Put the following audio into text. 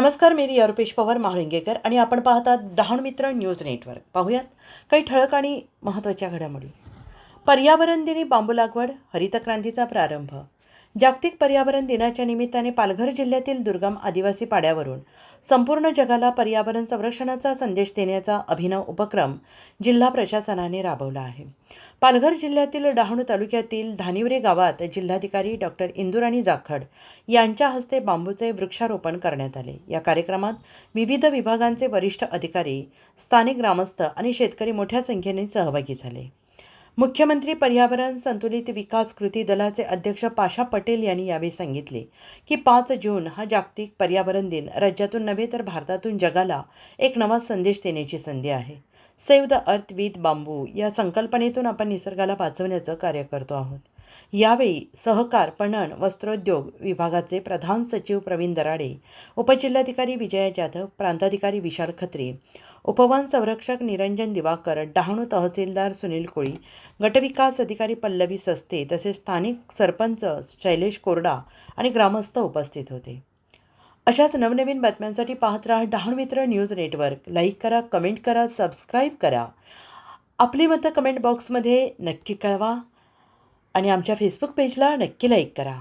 नमस्कार मी रिया रुपेश पवार महाळिंगेकर आणि आपण पाहतात डहाण मित्र न्यूज नेटवर्क. पाहूयात काही ठळक आणि महत्त्वाच्या घडामोडी. पर्यावरण दिनी बांबू लागवड हरित क्रांतीचा प्रारंभ. जागतिक पर्यावरण दिनाच्या निमित्ताने पालघर जिल्ह्यातील दुर्गम आदिवासी पाड्यावरून संपूर्ण जगाला पर्यावरण संरक्षणाचा संदेश देण्याचा अभिनव उपक्रम जिल्हा प्रशासनाने राबवला आहे. पालघर जिल्ह्यातील डहाणू तालुक्यातील धानिवरे गावात जिल्हाधिकारी डॉक्टर इंदुराणी जाखड यांच्या हस्ते बांबूचे वृक्षारोपण करण्यात आले. या कार्यक्रमात विविध विभागांचे वरिष्ठ अधिकारी स्थानिक ग्रामस्थ आणि शेतकरी मोठ्या संख्येने सहभागी झाले. मुख्यमंत्री पर्यावरण संतुलित विकास कृती दलाचे अध्यक्ष पाशा पटेल यांनी यावेळी सांगितले की पाच जून हा जागतिक पर्यावरण दिन. राज्यातून नव्हे तर भारतातून जगाला एक नवा संदेश देण्याची संधी आहे. Save the earth with bamboo या संकल्पनेतून आपण निसर्गाला वाचवण्याचं कार्य करतो आहोत. यावेळी सहकार पणन वस्त्रोद्योग विभागाचे प्रधान सचिव प्रवीण दराडे उपजिल्हाधिकारी विजया जाधव प्रांताधिकारी विशाल खत्री उपवन संरक्षक निरंजन दिवाकर डहाणू तहसीलदार सुनील कोळी गटविकास अधिकारी पल्लवी सस्ते तसेच स्थानिक सरपंच शैलेश कोरडा आणि ग्रामस्थ उपस्थित होते. अशाच नवनवीन बातम्यांसाठी पाहत राहा Dahanu Mitra news network. Like करा कमेंट करा सबस्क्राईब करा. आपली मतं कमेंट बॉक्समध्ये नक्की कळवा. आणि आमच्या फेसबुक पेजला नक्की लाईक करा.